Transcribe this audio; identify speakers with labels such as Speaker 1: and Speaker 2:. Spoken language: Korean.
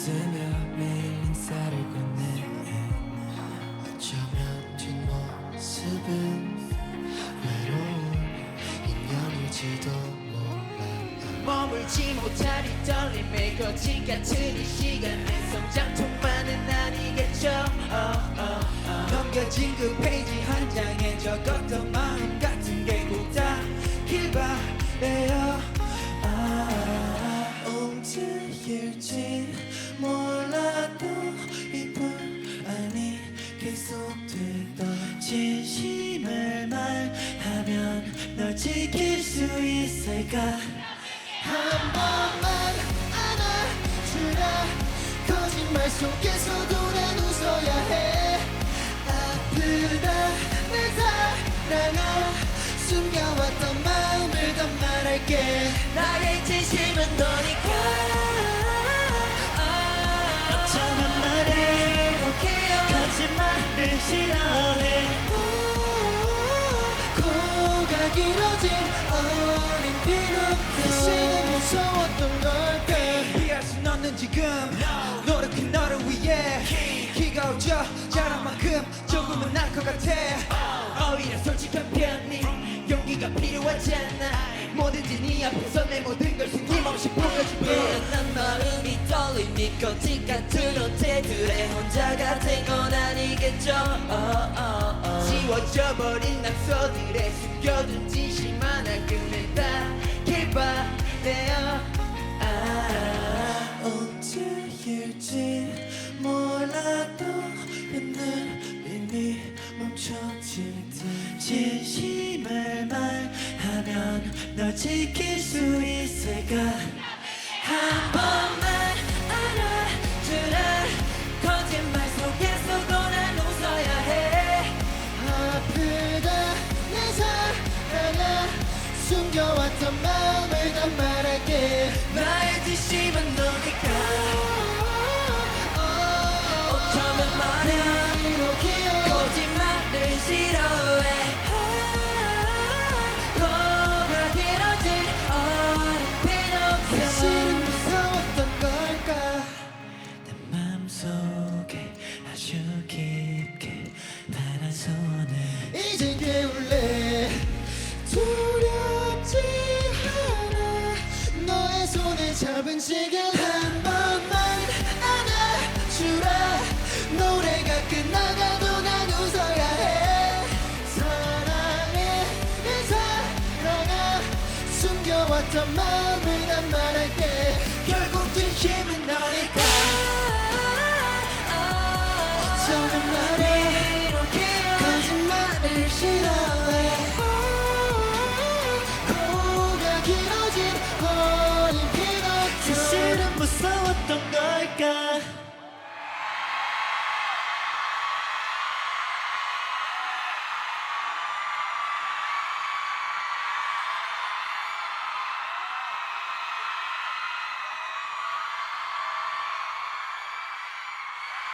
Speaker 1: 쓰며 매일 인사를 건네 어쩌면 뒷모습은 외로운 인연일지도 몰라.
Speaker 2: 머물지 못할 이 떨림에 거짓 같은 이 시간에 성장통만은 아니겠죠. oh, 어, oh, 어, oh. 어. 넘겨진 그 페이지 한 장에 적었던 마음
Speaker 1: 널 지킬 수 있을까? 한 번만 안아주라. 거짓말 속에서 무서웠던 걸까?
Speaker 2: 이해할 순 없는 지금. 노력한 너를 위해. 키가 오져 자란 만큼 조금은 날것 같아. 오히려 솔직한 편이 용기가 필요하잖아. 뭐든지 네 앞에서 내 모든 걸 숨김없이 보여줄게 난 마음이 떨림이 같은 호텔들의 혼자가 된 건 아니겠죠? 어, 어, 어. 지워져 버린 낙서들에 숨겨둔 진심 하나 꺼낸
Speaker 1: 멈춰질 듯 진심을 말하면 널 지킬 수 있을까?
Speaker 2: 한 번만 알아주라. 거짓말 속에서도 난 웃어야 해.
Speaker 1: 아프다. 내 사랑아. 숨겨왔던 마음을 다 말할게.
Speaker 2: 나의 진심은 거
Speaker 1: 해왔던 마음을 난 말할게. 결국 진심은 너니까.